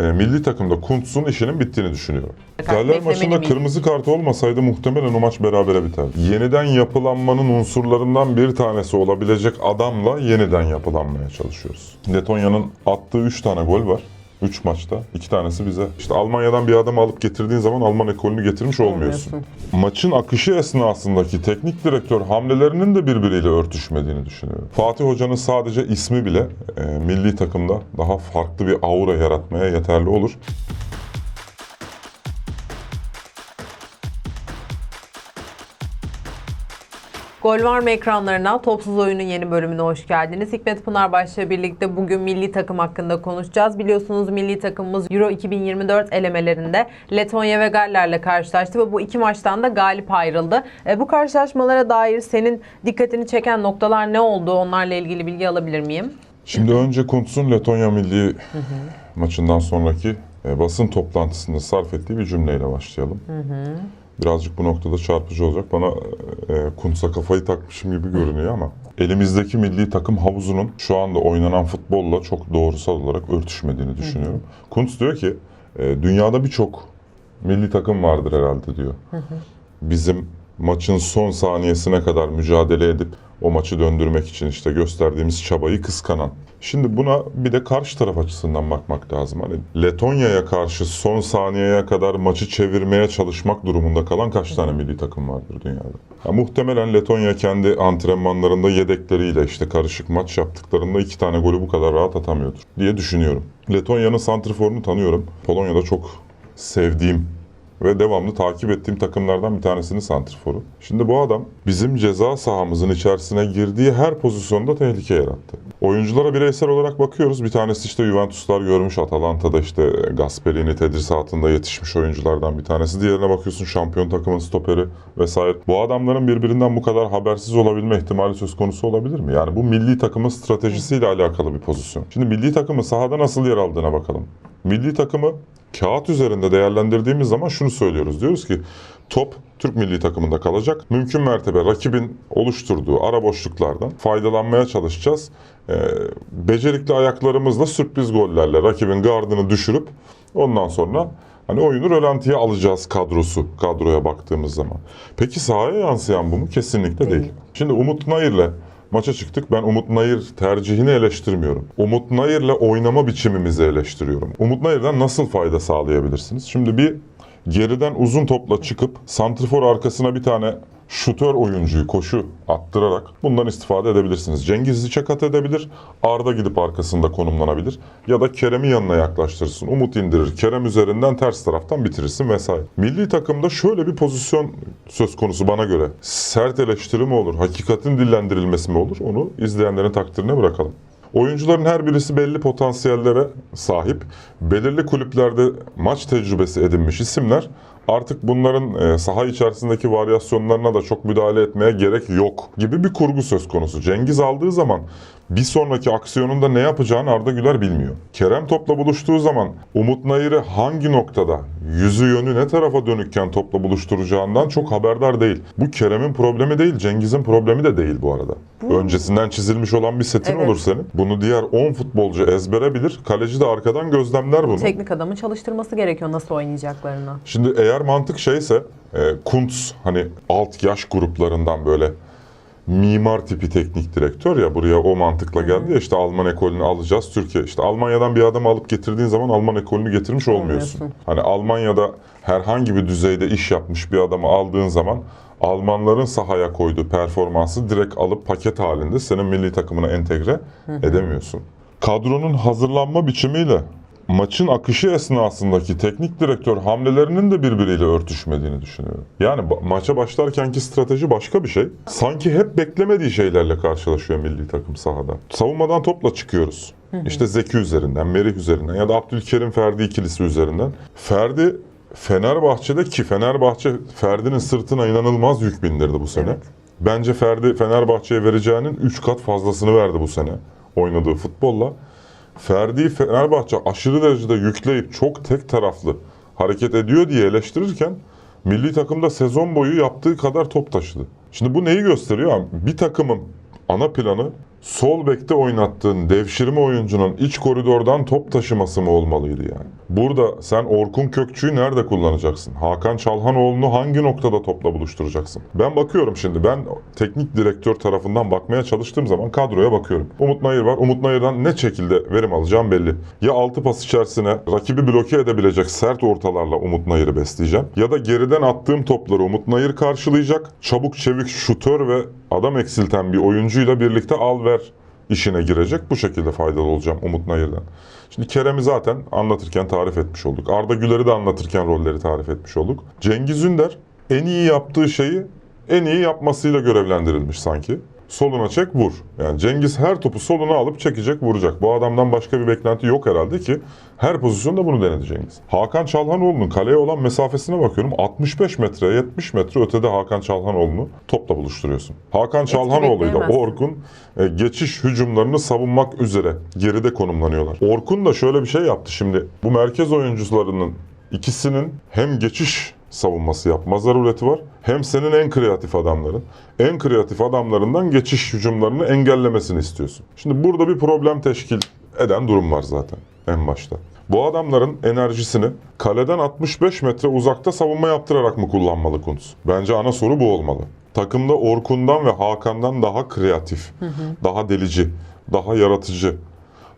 e, milli takımda Kuntz'un işinin bittiğini düşünüyorum. Galler maçında kırmızı kart olmasaydı muhtemelen o maç berabere biterdi. Yeniden yapılanmanın unsurlarından bir tanesi olabilecek adamla yeniden yapılanmaya çalışıyoruz. Letonya'nın attığı 3 tane gol var. 3 maçta. 2 tanesi bize. İşte Almanya'dan bir adam alıp getirdiğin zaman Alman ekolünü getirmiş olmuyorsun. Olmuyorsun. Maçın akışı esnasındaki teknik direktör hamlelerinin de birbiriyle örtüşmediğini düşünüyorum. Fatih Hoca'nın sadece ismi bile e, milli takımda daha farklı bir aura yaratmaya yeterli olur. Gol var mı ekranlarına? Topsuz Oyun'un yeni bölümüne hoş geldiniz. Hikmet Pınarbaş'la birlikte bugün milli takım hakkında konuşacağız. Biliyorsunuz milli takımımız Euro 2024 elemelerinde Letonya ve Galler'le karşılaştı ve bu iki maçtan da galip ayrıldı. E, bu karşılaşmalara dair senin dikkatini çeken noktalar ne oldu? Onlarla ilgili bilgi alabilir miyim? Şimdi önce Kuntz'un Letonya milli maçından sonraki e, basın toplantısında sarf ettiği bir cümleyle başlayalım. Birazcık bu noktada çarpıcı olacak. Bana e, Kuntz'a kafayı takmışım gibi görünüyor ama elimizdeki milli takım havuzunun şu anda oynanan futbolla çok doğrusal olarak örtüşmediğini düşünüyorum. Kuntz diyor ki e, dünyada birçok milli takım vardır herhalde diyor. Bizim maçın son saniyesine kadar mücadele edip o maçı döndürmek için işte gösterdiğimiz çabayı kıskanan. Şimdi buna bir de karşı taraf açısından bakmak lazım. Hani Letonya'ya karşı son saniyeye kadar maçı çevirmeye çalışmak durumunda kalan kaç tane milli takım vardır dünyada? Ya muhtemelen Letonya kendi antrenmanlarında yedekleriyle işte karışık maç yaptıklarında iki tane golü bu kadar rahat atamıyordur diye düşünüyorum. Letonya'nın santriforunu tanıyorum. Polonya'da çok sevdiğim ve devamlı takip ettiğim takımlardan bir tanesinin santriforu. Şimdi bu adam bizim ceza sahamızın içerisine girdiği her pozisyonda tehlike yarattı. Oyunculara bireysel olarak bakıyoruz. Bir tanesi işte Juventuslar görmüş. Atalanta'da işte Gasperini tedrisatında yetişmiş oyunculardan bir tanesi. Diğerine bakıyorsun şampiyon takımın stoperi vesaire. Bu adamların birbirinden bu kadar habersiz olabilme ihtimali söz konusu olabilir mi? Yani bu milli takımın stratejisiyle alakalı bir pozisyon. Şimdi milli takımın sahada nasıl yer aldığına bakalım. Milli takımı kağıt üzerinde değerlendirdiğimiz zaman şunu söylüyoruz. Diyoruz ki top Türk milli takımında kalacak. Mümkün mertebe rakibin oluşturduğu ara boşluklardan faydalanmaya çalışacağız. Ee, becerikli ayaklarımızla sürpriz gollerle rakibin gardını düşürüp ondan sonra hani oyunu rölantiye alacağız kadrosu kadroya baktığımız zaman. Peki sahaya yansıyan bu mu? Kesinlikle değil. Değil. Şimdi Umut Nayır'la maça çıktık. Ben Umut Nayır tercihini eleştirmiyorum. Umut Nayır'la oynama biçimimizi eleştiriyorum. Umut Nayır'dan nasıl fayda sağlayabilirsiniz? Şimdi bir geriden uzun topla çıkıp santrifor arkasına bir tane şutör oyuncuyu koşu attırarak bundan istifade edebilirsiniz. Cengiz Ziç'e kat edebilir, Arda gidip arkasında konumlanabilir ya da Kerem'i yanına yaklaştırırsın. Umut indirir, Kerem üzerinden ters taraftan bitirirsin vesaire. Milli takımda şöyle bir pozisyon söz konusu bana göre. Sert eleştiri mi olur, hakikatin dillendirilmesi mi olur onu izleyenlerin takdirine bırakalım. Oyuncuların her birisi belli potansiyellere sahip. Belirli kulüplerde maç tecrübesi edinmiş isimler. Artık bunların e, saha içerisindeki varyasyonlarına da çok müdahale etmeye gerek yok gibi bir kurgu söz konusu. Cengiz aldığı zaman bir sonraki aksiyonunda ne yapacağını Arda Güler bilmiyor. Kerem topla buluştuğu zaman Umut Nayır'ı hangi noktada, yüzü yönü ne tarafa dönükken topla buluşturacağından çok haberdar değil. Bu Kerem'in problemi değil, Cengiz'in problemi de değil bu arada. Öncesinden çizilmiş olan bir setin Evet. olur senin. Bunu diğer 10 futbolcu ezbere bilir. Kaleci de arkadan gözlemler bunu. Teknik adamın çalıştırması gerekiyor nasıl oynayacaklarını. Şimdi eğer mantık şeyse e, Kuntz hani alt yaş gruplarından böyle mimar tipi teknik direktör ya buraya o mantıkla geldi ya işte Alman ekolünü alacağız Türkiye. işte Almanya'dan bir adam alıp getirdiğin zaman Alman ekolünü getirmiş olmuyorsun. Olmuyorsun. Hani Almanya'da herhangi bir düzeyde iş yapmış bir adamı aldığın zaman Almanların sahaya koyduğu performansı direkt alıp paket halinde senin milli takımına entegre edemiyorsun. Kadronun hazırlanma biçimiyle maçın akışı esnasındaki teknik direktör hamlelerinin de birbiriyle örtüşmediğini düşünüyorum. Yani ba- maça başlarkenki strateji başka bir şey. Sanki hep beklemediği şeylerle karşılaşıyor milli takım sahada. Savunmadan topla çıkıyoruz. İşte Zeki üzerinden, Merih üzerinden ya da Abdülkerim Ferdi ikilisi üzerinden. Ferdi Fenerbahçe'de ki Fenerbahçe Ferdi'nin sırtına inanılmaz yük bindirdi bu sene. Evet. Bence Ferdi Fenerbahçe'ye vereceğinin 3 kat fazlasını verdi bu sene oynadığı futbolla. Ferdi Fenerbahçe aşırı derecede yükleyip çok tek taraflı hareket ediyor diye eleştirirken milli takımda sezon boyu yaptığı kadar top taşıdı. Şimdi bu neyi gösteriyor? Bir takımın ana planı sol bekte oynattığın devşirme oyuncunun iç koridordan top taşıması mı olmalıydı yani? Burada sen Orkun Kökçü'yü nerede kullanacaksın? Hakan Çalhanoğlu'nu hangi noktada topla buluşturacaksın? Ben bakıyorum şimdi. Ben teknik direktör tarafından bakmaya çalıştığım zaman kadroya bakıyorum. Umut Nayır var. Umut Nayır'dan ne şekilde verim alacağım belli. Ya altı pas içerisine rakibi bloke edebilecek sert ortalarla Umut Nayır'ı besleyeceğim. Ya da geriden attığım topları Umut Nayır karşılayacak. Çabuk çevik şutör ve adam eksilten bir oyuncuyla birlikte al ver işine girecek. Bu şekilde faydalı olacağım Umut Nayır'dan. Şimdi Kerem'i zaten anlatırken tarif etmiş olduk. Arda Güler'i de anlatırken rolleri tarif etmiş olduk. Cengiz Ünder en iyi yaptığı şeyi en iyi yapmasıyla görevlendirilmiş sanki. Soluna çek vur. Yani Cengiz her topu soluna alıp çekecek vuracak. Bu adamdan başka bir beklenti yok herhalde ki her pozisyonda bunu denedi Cengiz. Hakan Çalhanoğlu'nun kaleye olan mesafesine bakıyorum. 65 metre 70 metre ötede Hakan Çalhanoğlu'nu topla buluşturuyorsun. Hakan Çalhanoğlu ile. Orkun e, geçiş hücumlarını savunmak üzere geride konumlanıyorlar. Orkun da şöyle bir şey yaptı şimdi. Bu merkez oyuncularının ikisinin hem geçiş savunması yapma zarureti var. Hem senin en kreatif adamların, en kreatif adamlarından geçiş hücumlarını engellemesini istiyorsun. Şimdi burada bir problem teşkil eden durum var zaten en başta. Bu adamların enerjisini kaleden 65 metre uzakta savunma yaptırarak mı kullanmalı Kuntz? Bence ana soru bu olmalı. Takımda Orkun'dan ve Hakan'dan daha kreatif, daha delici, daha yaratıcı,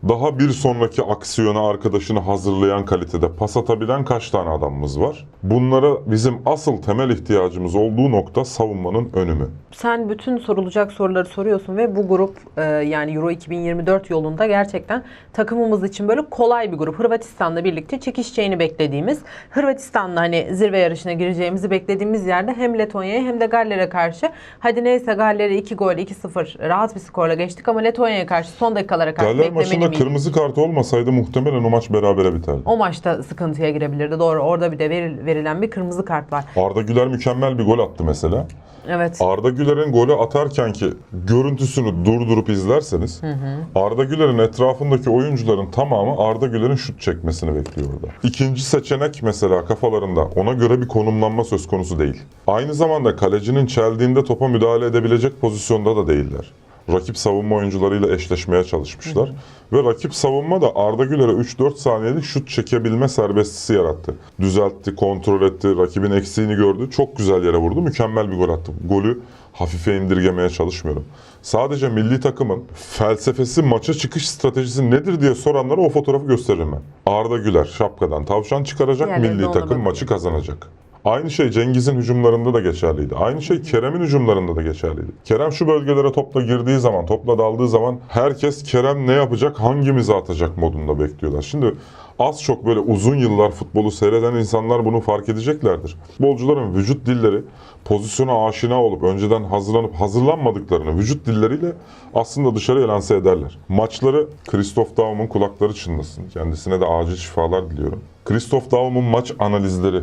daha bir sonraki aksiyona arkadaşını hazırlayan kalitede pas atabilen kaç tane adamımız var? Bunlara bizim asıl temel ihtiyacımız olduğu nokta savunmanın önümü. Sen bütün sorulacak soruları soruyorsun ve bu grup e, yani Euro 2024 yolunda gerçekten takımımız için böyle kolay bir grup. Hırvatistan'la birlikte çekişeceğini beklediğimiz, Hırvatistan'la hani zirve yarışına gireceğimizi beklediğimiz yerde hem Letonya'ya hem de Galler'e karşı hadi neyse Galler'e 2 gol 2-0 rahat bir skorla geçtik ama Letonya'ya karşı son dakikalara karşı Galler beklemeli maçında kırmızı kart olmasaydı muhtemelen o maç berabere biterdi. O maçta sıkıntıya girebilirdi. Doğru. Orada bir de veril- verilen bir kırmızı kart var. Arda Güler mükemmel bir gol attı mesela. Evet. Arda Güler'in golü atarken ki görüntüsünü durdurup izlerseniz Arda Güler'in etrafındaki oyuncuların tamamı Arda Güler'in şut çekmesini bekliyor orada. İkinci seçenek mesela kafalarında ona göre bir konumlanma söz konusu değil. Aynı zamanda kalecinin çeldiğinde topa müdahale edebilecek pozisyonda da değiller. Rakip savunma oyuncularıyla eşleşmeye çalışmışlar. Ve rakip savunma da Arda Güler'e 3-4 saniyelik şut çekebilme serbestisi yarattı. Düzeltti, kontrol etti, rakibin eksiğini gördü. Çok güzel yere vurdu. Mükemmel bir gol attı. Golü hafife indirgemeye çalışmıyorum. Sadece milli takımın felsefesi, maça çıkış stratejisi nedir diye soranlara o fotoğrafı gösteririm ben. Arda Güler şapkadan tavşan çıkaracak, de milli takım bakıyor. maçı kazanacak. Aynı şey Cengiz'in hücumlarında da geçerliydi. Aynı şey Kerem'in hücumlarında da geçerliydi. Kerem şu bölgelere topla girdiği zaman, topla daldığı zaman herkes Kerem ne yapacak, hangimizi atacak modunda bekliyorlar. Şimdi az çok böyle uzun yıllar futbolu seyreden insanlar bunu fark edeceklerdir. Futbolcuların vücut dilleri pozisyona aşina olup önceden hazırlanıp hazırlanmadıklarını vücut dilleriyle aslında dışarıya lanse ederler. Maçları Christoph Daum'un kulakları çınlasın. Kendisine de acil şifalar diliyorum. Christoph Daum'un maç analizleri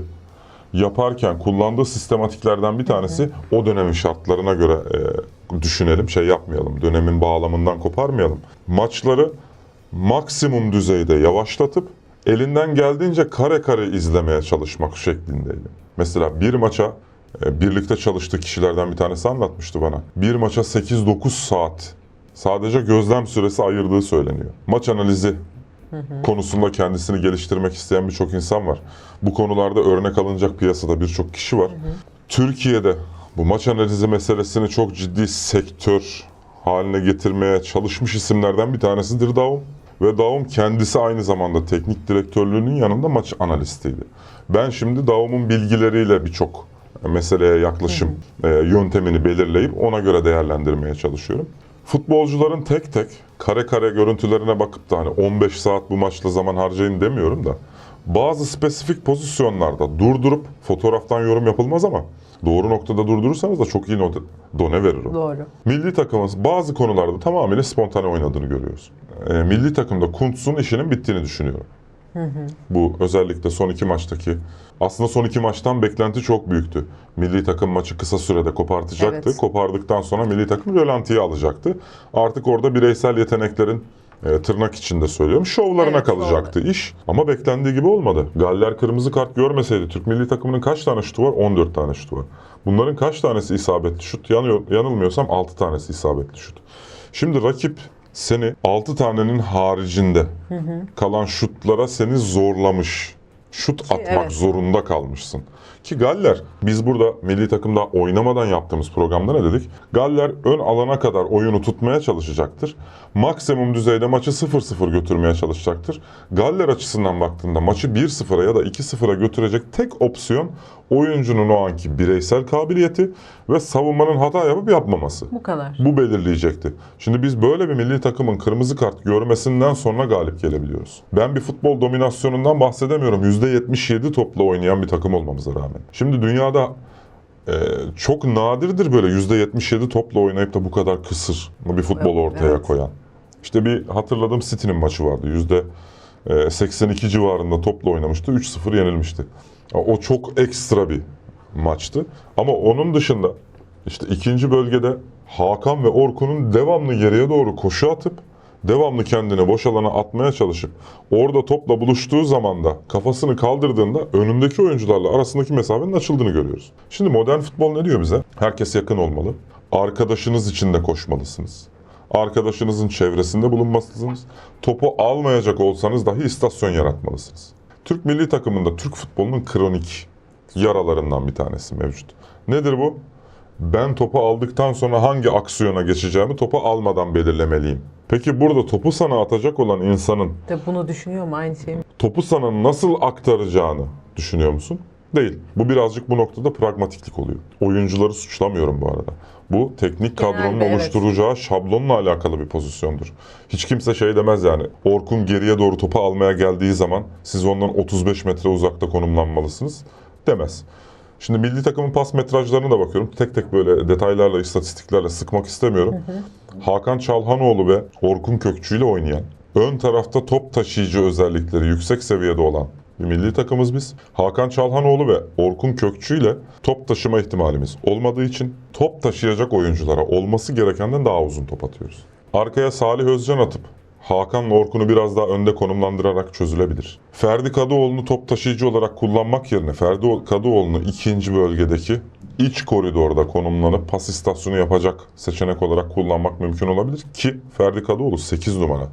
yaparken kullandığı sistematiklerden bir tanesi o dönemin şartlarına göre e, düşünelim, şey yapmayalım, dönemin bağlamından koparmayalım. Maçları maksimum düzeyde yavaşlatıp elinden geldiğince kare kare izlemeye çalışmak şeklindeydi. Mesela bir maça e, birlikte çalıştığı kişilerden bir tanesi anlatmıştı bana. Bir maça 8-9 saat sadece gözlem süresi ayırdığı söyleniyor. Maç analizi konusunda kendisini geliştirmek isteyen birçok insan var. Bu konularda örnek alınacak piyasada birçok kişi var. Türkiye'de bu maç analizi meselesini çok ciddi sektör haline getirmeye çalışmış isimlerden bir tanesidir Daum. Ve Daum kendisi aynı zamanda teknik direktörlüğünün yanında maç analistiydi. Ben şimdi Daum'un bilgileriyle birçok meseleye yaklaşım e, yöntemini belirleyip ona göre değerlendirmeye çalışıyorum. Futbolcuların tek tek kare kare görüntülerine bakıp da hani 15 saat bu maçla zaman harcayın demiyorum da bazı spesifik pozisyonlarda durdurup fotoğraftan yorum yapılmaz ama doğru noktada durdurursanız da çok iyi not- done verir o. Doğru. Milli takımımız bazı konularda tamamıyla spontane oynadığını görüyoruz. E, milli takımda Kuntz'un işinin bittiğini düşünüyorum. Bu özellikle son iki maçtaki aslında son iki maçtan beklenti çok büyüktü. Milli takım maçı kısa sürede kopartacaktı. Evet. Kopardıktan sonra milli takım rölantiye alacaktı. Artık orada bireysel yeteneklerin e, tırnak içinde söylüyorum şovlarına Evet, kalacaktı iş. Ama beklendiği gibi olmadı. Galler kırmızı kart görmeseydi Türk milli takımının kaç tane şutu var? 14 tane şutu var. Bunların kaç tanesi isabetli şut? Yanıyor, yanılmıyorsam 6 tanesi isabetli şut. Şimdi rakip seni 6 tanenin haricinde kalan şutlara seni zorlamış. Şut atmak evet. zorunda kalmışsın. Ki Galler biz burada milli takımda oynamadan yaptığımız programda ne dedik? Galler ön alana kadar oyunu tutmaya çalışacaktır. Maksimum düzeyde maçı 0-0 götürmeye çalışacaktır. Galler açısından baktığında maçı 1-0'a ya da 2-0'a götürecek tek opsiyon oyuncunun o anki bireysel kabiliyeti ve savunmanın hata yapıp yapmaması. Bu kadar. Bu belirleyecekti. Şimdi biz böyle bir milli takımın kırmızı kart görmesinden sonra galip gelebiliyoruz. Ben bir futbol dominasyonundan bahsedemiyorum. %77 topla oynayan bir takım olmamıza rağmen. Şimdi dünyada e, çok nadirdir böyle %77 topla oynayıp da bu kadar kısır bir futbol ortaya evet. koyan. İşte bir hatırladığım City'nin maçı vardı. Yüzde e, 82 civarında topla oynamıştı. 3-0 yenilmişti. O çok ekstra bir maçtı. Ama onun dışında işte ikinci bölgede Hakan ve Orkun'un devamlı geriye doğru koşu atıp devamlı kendini boş alana atmaya çalışıp orada topla buluştuğu zaman da kafasını kaldırdığında önündeki oyuncularla arasındaki mesafenin açıldığını görüyoruz. Şimdi modern futbol ne diyor bize? Herkes yakın olmalı. Arkadaşınız için de koşmalısınız. Arkadaşınızın çevresinde bulunmalısınız. Topu almayacak olsanız dahi istasyon yaratmalısınız. Türk milli takımında Türk futbolunun kronik yaralarından bir tanesi mevcut. Nedir bu? Ben topu aldıktan sonra hangi aksiyona geçeceğimi topu almadan belirlemeliyim. Peki burada topu sana atacak olan insanın De bunu düşünüyor mu aynı şeyi? mi? topu sana nasıl aktaracağını düşünüyor musun? Değil. Bu birazcık bu noktada pragmatiklik oluyor. Oyuncuları suçlamıyorum bu arada. Bu teknik Genel kadronun evet. oluşturacağı şablonla alakalı bir pozisyondur. Hiç kimse şey demez yani. Orkun geriye doğru topu almaya geldiği zaman siz ondan 35 metre uzakta konumlanmalısınız demez. Şimdi milli takımın pas metrajlarına da bakıyorum. Tek tek böyle detaylarla, istatistiklerle sıkmak istemiyorum. Hakan Çalhanoğlu ve Orkun Kökçü ile oynayan, ön tarafta top taşıyıcı özellikleri yüksek seviyede olan bir milli takımız biz. Hakan Çalhanoğlu ve Orkun Kökçü ile top taşıma ihtimalimiz olmadığı için top taşıyacak oyunculara olması gerekenden daha uzun top atıyoruz. Arkaya Salih Özcan atıp Hakan'la Orkun'u biraz daha önde konumlandırarak çözülebilir. Ferdi Kadıoğlu'nu top taşıyıcı olarak kullanmak yerine Ferdi Kadıoğlu'nu ikinci bölgedeki iç koridorda konumlanıp pas istasyonu yapacak seçenek olarak kullanmak mümkün olabilir ki Ferdi Kadıoğlu 8 numara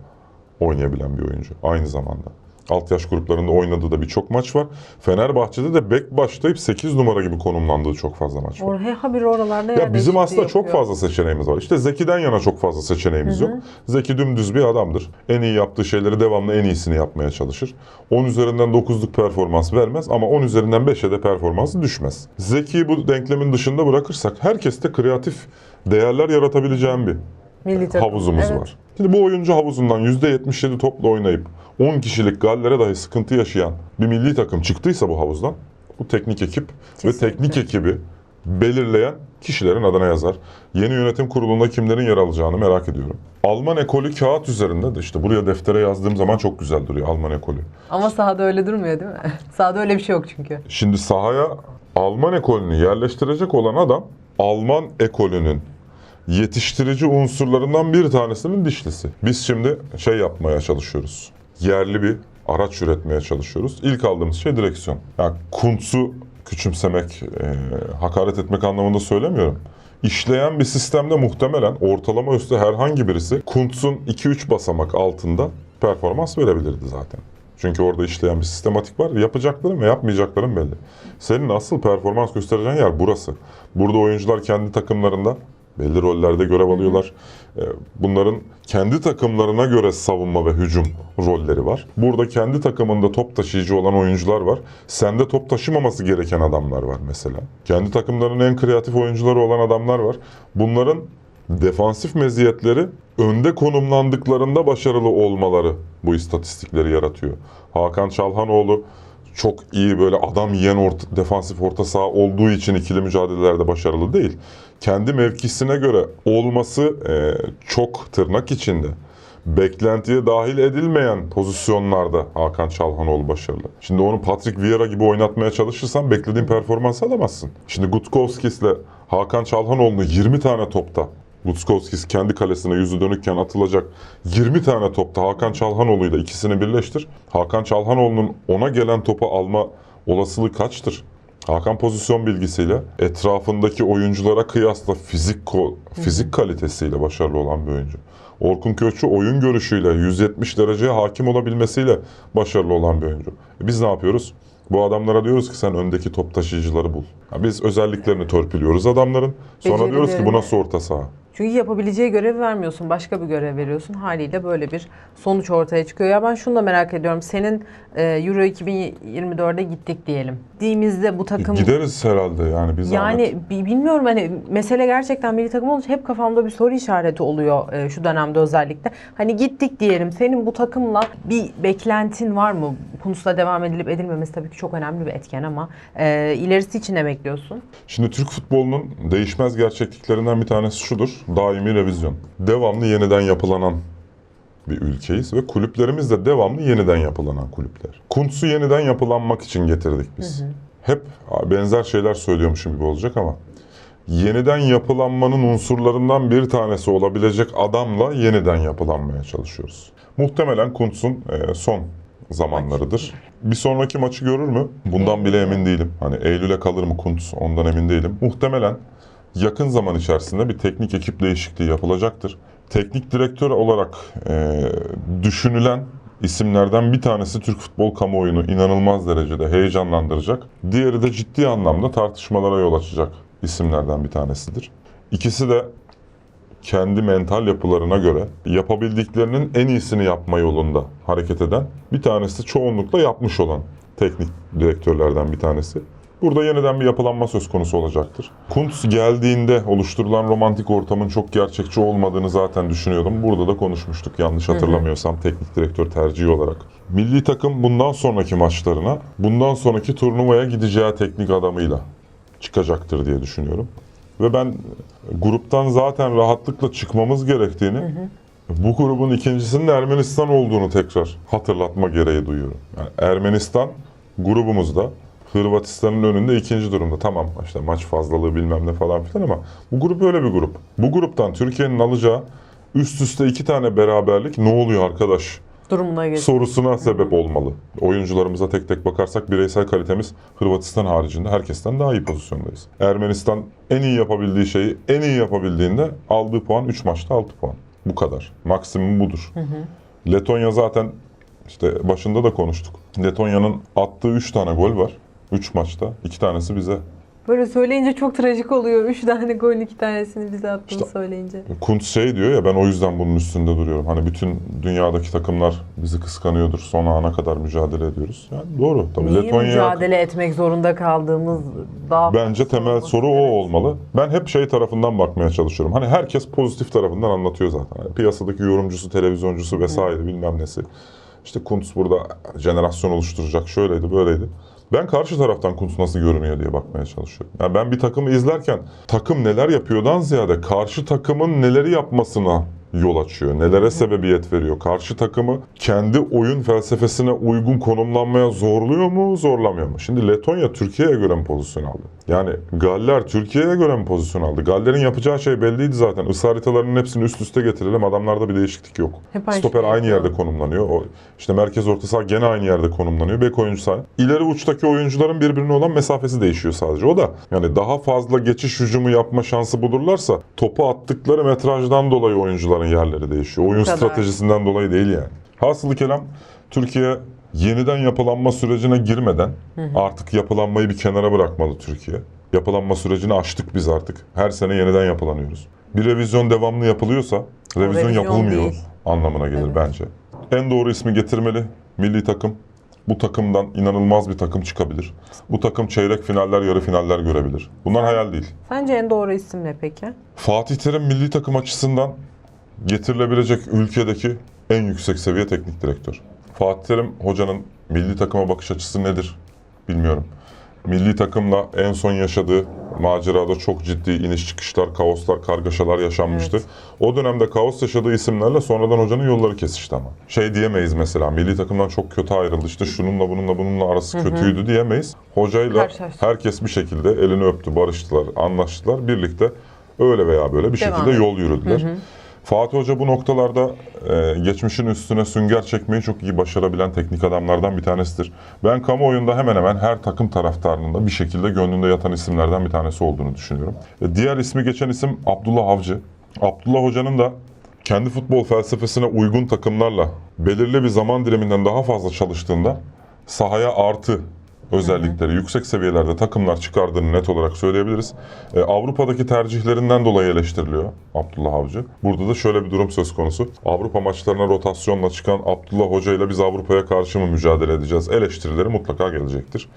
oynayabilen bir oyuncu aynı zamanda. Alt yaş gruplarında oynadığı da birçok maç var. Fenerbahçe'de de bek başlayıp 8 numara gibi konumlandığı çok fazla maç var. Oraya habire oralarda Ya bizim aslında çok yapıyor. fazla seçeneğimiz var. İşte Zeki'den yana çok fazla seçeneğimiz yok. Zeki dümdüz bir adamdır. En iyi yaptığı şeyleri devamlı en iyisini yapmaya çalışır. 10 üzerinden 9'luk performans vermez ama 10 üzerinden 5'e de performansı düşmez. Zeki'yi bu denklemin dışında bırakırsak herkeste kreatif değerler yaratabileceğim bir Milli havuzumuz Evet. var. Şimdi bu oyuncu havuzundan %77 topla oynayıp 10 kişilik gallere dahi sıkıntı yaşayan bir milli takım çıktıysa bu havuzdan bu teknik ekip Kesinlikle. ve teknik ekibi belirleyen kişilerin adına yazar. Yeni yönetim kurulunda kimlerin yer alacağını merak ediyorum. Alman ekolü kağıt üzerinde de işte buraya deftere yazdığım zaman çok güzel duruyor Alman ekolü. Ama sahada öyle durmuyor değil mi? sahada öyle bir şey yok çünkü. Şimdi sahaya Alman ekolünü yerleştirecek olan adam Alman ekolünün yetiştirici unsurlarından bir tanesinin dişlisi. Biz şimdi şey yapmaya çalışıyoruz. Yerli bir araç üretmeye çalışıyoruz. İlk aldığımız şey direksiyon. Yani Kuntz'u küçümsemek, e, hakaret etmek anlamında söylemiyorum. İşleyen bir sistemde muhtemelen ortalama üstü herhangi birisi Kuntz'un 2-3 basamak altında performans verebilirdi zaten. Çünkü orada işleyen bir sistematik var. Yapacakların ve yapmayacakların belli. Senin asıl performans göstereceğin yer burası. Burada oyuncular kendi takımlarında belli rollerde görev alıyorlar. Ee, Bunların kendi takımlarına göre savunma ve hücum rolleri var. Burada kendi takımında top taşıyıcı olan oyuncular var. Sende top taşımaması gereken adamlar var mesela. Kendi takımlarının en kreatif oyuncuları olan adamlar var. Bunların defansif meziyetleri önde konumlandıklarında başarılı olmaları bu istatistikleri yaratıyor. Hakan Çalhanoğlu çok iyi böyle adam yiyen orta, defansif orta saha olduğu için ikili mücadelelerde başarılı değil. Kendi mevkisine göre olması e, çok tırnak içinde beklentiye dahil edilmeyen pozisyonlarda Hakan Çalhanoğlu başarılı. Şimdi onu Patrick Vieira gibi oynatmaya çalışırsan beklediğin performans alamazsın. Şimdi Gutkovskis ile Hakan Çalhanoğlu'nu 20 tane topta Gutkovskis kendi kalesine yüzü dönükken atılacak 20 tane topta Hakan Çalhanoğlu'yla ikisini birleştir. Hakan Çalhanoğlu'nun ona gelen topu alma olasılığı kaçtır? Hakan pozisyon bilgisiyle etrafındaki oyunculara kıyasla fizik fizik kalitesiyle başarılı olan bir oyuncu. Orkun Kökçü oyun görüşüyle 170 dereceye hakim olabilmesiyle başarılı olan bir oyuncu. E Biz ne yapıyoruz? Bu adamlara diyoruz ki sen öndeki top taşıyıcıları bul. Biz özelliklerini torpiliyoruz adamların. Sonra diyoruz ki bu nasıl orta saha? Çünkü yapabileceği görevi vermiyorsun, başka bir görev veriyorsun. Haliyle böyle bir sonuç ortaya çıkıyor. Ya ben şunu da merak ediyorum. Senin e, Euro 2024'e gittik diyelim. Gittiğimizde bu takım Gideriz herhalde yani biz yani bi- bilmiyorum hani mesele gerçekten milli takım olunca hep kafamda bir soru işareti oluyor e, şu dönemde özellikle. Hani gittik diyelim. Senin bu takımla bir beklentin var mı? Kunus'la devam edilip edilmemesi tabii ki çok önemli bir etken ama e, ilerisi için ne bekliyorsun? Şimdi Türk futbolunun değişmez gerçekliklerinden bir tanesi şudur. Daimi revizyon. Devamlı yeniden yapılanan bir ülkeyiz ve kulüplerimiz de devamlı yeniden yapılanan kulüpler. Kuntz'u yeniden yapılanmak için getirdik biz. Hep benzer şeyler söylüyormuşum gibi olacak ama yeniden yapılanmanın unsurlarından bir tanesi olabilecek adamla yeniden yapılanmaya çalışıyoruz. Muhtemelen Kuntz'un e, son zamanlarıdır. Bir sonraki maçı görür mü? Bundan bile emin değilim. Hani Eylül'e kalır mı Kuntz? Ondan emin değilim. Muhtemelen yakın zaman içerisinde bir teknik ekip değişikliği yapılacaktır. Teknik direktör olarak e, düşünülen isimlerden bir tanesi Türk futbol kamuoyunu inanılmaz derecede heyecanlandıracak. Diğeri de ciddi anlamda tartışmalara yol açacak isimlerden bir tanesidir. İkisi de kendi mental yapılarına göre yapabildiklerinin en iyisini yapma yolunda hareket eden bir tanesi çoğunlukla yapmış olan teknik direktörlerden bir tanesi. Burada yeniden bir yapılanma söz konusu olacaktır. Kuntz geldiğinde oluşturulan romantik ortamın çok gerçekçi olmadığını zaten düşünüyordum. Burada da konuşmuştuk yanlış hatırlamıyorsam teknik direktör tercihi olarak. Milli takım bundan sonraki maçlarına, bundan sonraki turnuvaya gideceği teknik adamıyla çıkacaktır diye düşünüyorum. Ve ben gruptan zaten rahatlıkla çıkmamız gerektiğini, bu grubun ikincisinin Ermenistan olduğunu tekrar hatırlatma gereği duyuyorum. Yani Ermenistan grubumuzda Hırvatistan'ın önünde ikinci durumda. Tamam işte maç fazlalığı bilmem ne falan filan ama bu grup öyle bir grup. Bu gruptan Türkiye'nin alacağı üst üste iki tane beraberlik ne oluyor arkadaş? Durumuna geç. sorusuna sebep olmalı. Oyuncularımıza tek tek bakarsak bireysel kalitemiz Hırvatistan haricinde herkesten daha iyi pozisyondayız. Ermenistan en iyi yapabildiği şeyi en iyi yapabildiğinde aldığı puan 3 maçta 6 puan. Bu kadar. Maksimum budur. Letonya zaten işte başında da konuştuk. Letonya'nın attığı 3 tane gol var. 3 maçta. 2 tanesi bize. Böyle söyleyince çok trajik oluyor. Üç tane golün iki tanesini bize attığını İşte- söyleyince. Kuntz şey diyor ya ben o yüzden bunun üstünde duruyorum. Hani bütün dünyadaki takımlar bizi kıskanıyordur. Son ana kadar mücadele ediyoruz. Yani doğru. Tabii Niye Letonya mücadele etmek zorunda kaldığımız daha Bence temel soru o olmalı. Ben hep şey tarafından bakmaya çalışıyorum. Hani herkes pozitif tarafından anlatıyor zaten. Hani piyasadaki yorumcusu, televizyoncusu vesaire bilmem nesi. İşte Kuntz burada jenerasyon oluşturacak şöyleydi böyleydi. Ben karşı taraftan Kuntz nasıl görünüyor diye bakmaya çalışıyorum. Yani ben bir takımı izlerken takım neler yapıyordan ziyade karşı takımın neleri yapmasına yol açıyor. Nelere sebebiyet veriyor? Karşı takımı kendi oyun felsefesine uygun konumlanmaya zorluyor mu, zorlamıyor mu? Şimdi Letonya Türkiye'ye göre mi pozisyon aldı? Yani Galler Türkiye'ye göre mi pozisyon aldı? Galler'in yapacağı şey belliydi zaten. Is haritalarının hepsini üst üste getirelim. Adamlarda bir değişiklik yok. Hep aynı Stoper şeyi aynı yerde konumlanıyor. O işte merkez orta saha gene aynı yerde konumlanıyor. Bek oyuncusu aynı. İleri uçtaki oyuncuların birbirine olan mesafesi değişiyor sadece. O da yani daha fazla geçiş hücumu yapma şansı bulurlarsa topu attıkları metrajdan dolayı oyuncuların yerleri değişiyor. Oyun kadar. stratejisinden dolayı değil yani. Hasılı kelam Türkiye yeniden yapılanma sürecine girmeden artık yapılanmayı bir kenara bırakmalı Türkiye. Yapılanma sürecini aştık biz artık. Her sene yeniden yapılanıyoruz. Bir revizyon devamlı yapılıyorsa revizyon, revizyon yapılmıyor değil. anlamına gelir Evet. bence. En doğru ismi getirmeli milli takım. Bu takımdan inanılmaz bir takım çıkabilir. Bu takım çeyrek finaller, yarı finaller görebilir. Bunlar hayal değil. Sence en doğru isim ne peki? Fatih Terim milli takım açısından getirilebilecek ülkedeki en yüksek seviye teknik direktör. Fatih Terim hocanın milli takıma bakış açısı nedir bilmiyorum. Milli takımla en son yaşadığı macerada çok ciddi iniş çıkışlar, kaoslar, kargaşalar yaşanmıştı. Evet. O dönemde kaos yaşadığı isimlerle sonradan hocanın yolları kesişti ama. Şey diyemeyiz mesela milli takımdan çok kötü ayrıldı işte şununla bununla bununla arası kötüydü diyemeyiz. Hocayla Karşılaştık. herkes bir şekilde elini öptü, barıştılar, anlaştılar. Birlikte öyle veya böyle bir Devam şekilde etti. yol yürüdüler. Fatih Hoca bu noktalarda e, geçmişin üstüne sünger çekmeyi çok iyi başarabilen teknik adamlardan bir tanesidir. Ben kamuoyunda hemen hemen her takım taraftarının da bir şekilde gönlünde yatan isimlerden bir tanesi olduğunu düşünüyorum. E, diğer ismi geçen isim Abdullah Avcı. Abdullah Hoca'nın da kendi futbol felsefesine uygun takımlarla belirli bir zaman diliminden daha fazla çalıştığında sahaya artı özellikleri yüksek seviyelerde takımlar çıkardığını net olarak söyleyebiliriz. E, Avrupa'daki tercihlerinden dolayı eleştiriliyor Abdullah Avcı. Burada da şöyle bir durum söz konusu. Avrupa maçlarına rotasyonla çıkan Abdullah Hoca ile biz Avrupa'ya karşı mı mücadele edeceğiz? Eleştirileri mutlaka gelecektir.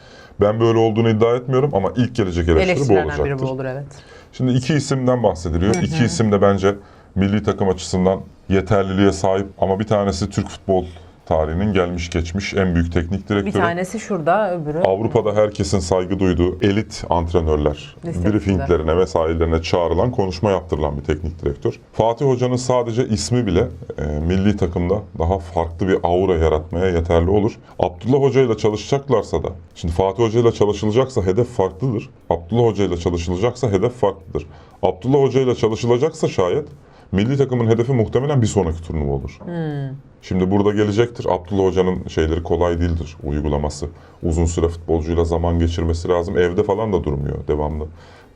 Ben böyle olduğunu iddia etmiyorum ama ilk gelecek eleştiri bu Eleştirilerden biri olacaktır. bu olur evet. Şimdi iki isimden bahsediliyor. İki isim de bence milli takım açısından yeterliliğe sahip ama bir tanesi Türk futbol tarihinin gelmiş geçmiş en büyük teknik Bir direktörü. tanesi şurada öbürü. Avrupa'da herkesin saygı duyduğu elit antrenörler, Listesinde. briefinglerine vesairelerine çağrılan, konuşma yaptırılan bir teknik direktör. Fatih Hoca'nın sadece ismi bile e, milli takımda daha farklı bir aura yaratmaya yeterli olur. Abdullah Hoca ile çalışacaklarsa da, şimdi Fatih Hoca ile çalışılacaksa hedef farklıdır. Abdullah Hoca ile çalışılacaksa hedef farklıdır. Abdullah Hoca ile çalışılacaksa şayet milli takımın hedefi muhtemelen bir sonraki turnuva olur. Şimdi burada gelecektir. Abdullah Hoca'nın şeyleri kolay değildir uygulaması. Uzun süre futbolcuyla zaman geçirmesi lazım. Evde falan da durmuyor devamlı.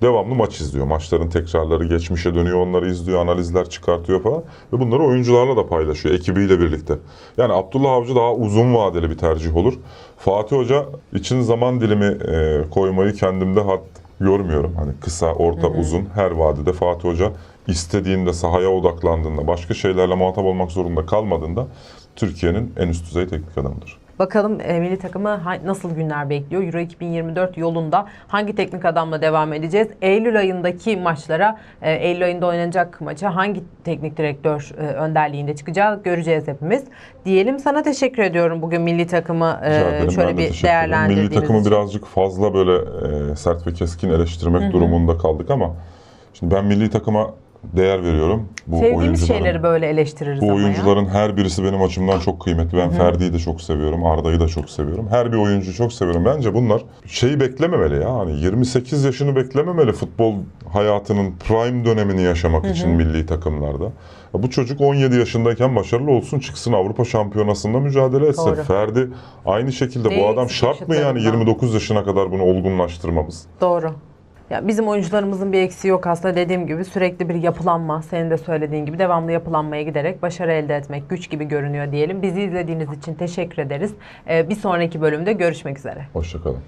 Devamlı maç izliyor. Maçların tekrarları geçmişe dönüyor, onları izliyor, analizler çıkartıyor falan. Ve bunları oyuncularla da paylaşıyor, ekibiyle birlikte. Yani Abdullah Avcı daha uzun vadeli bir tercih olur. Fatih Hoca için zaman dilimi e, koymayı kendimde hat görmüyorum. Hani kısa, orta, uzun her vadede Fatih Hoca istediğinde sahaya odaklandığında, başka şeylerle muhatap olmak zorunda kalmadığında Türkiye'nin en üst düzey teknik adamıdır. Bakalım e, milli takımı nasıl günler bekliyor? Euro 2024 yolunda hangi teknik adamla devam edeceğiz? Eylül ayındaki maçlara, e, Eylül ayında oynanacak maça hangi teknik direktör e, önderliğinde çıkacağız göreceğiz hepimiz. Diyelim sana teşekkür ediyorum bugün milli takımı e, ederim, şöyle bir değerlendirdiğiniz Milli takımı için. birazcık fazla böyle e, sert ve keskin eleştirmek durumunda kaldık ama şimdi ben milli takıma değer veriyorum. Bu Sevdiğimiz şeyleri böyle eleştiririz bu ama ya. oyuncuların her birisi benim açımdan çok kıymetli. Ben Ferdi'yi de çok seviyorum, Arda'yı da çok seviyorum. Her bir oyuncuyu çok seviyorum. Bence bunlar şeyi beklememeli ya. Hani 28 yaşını beklememeli futbol hayatının prime dönemini yaşamak için milli takımlarda. Ya Bu çocuk 17 yaşındayken başarılı olsun, çıksın Avrupa Şampiyonası'nda mücadele etsin. Doğru. Ferdi aynı şekilde Ne bu adam şart mı yani yaşıtlarından? 29 yaşına kadar bunu olgunlaştırmamız? Doğru. Ya bizim oyuncularımızın bir eksiği yok aslında dediğim gibi sürekli bir yapılanma, senin de söylediğin gibi devamlı yapılanmaya giderek başarı elde etmek güç gibi görünüyor diyelim. Bizi izlediğiniz için teşekkür ederiz. Ee, bir sonraki bölümde görüşmek üzere. Hoşçakalın.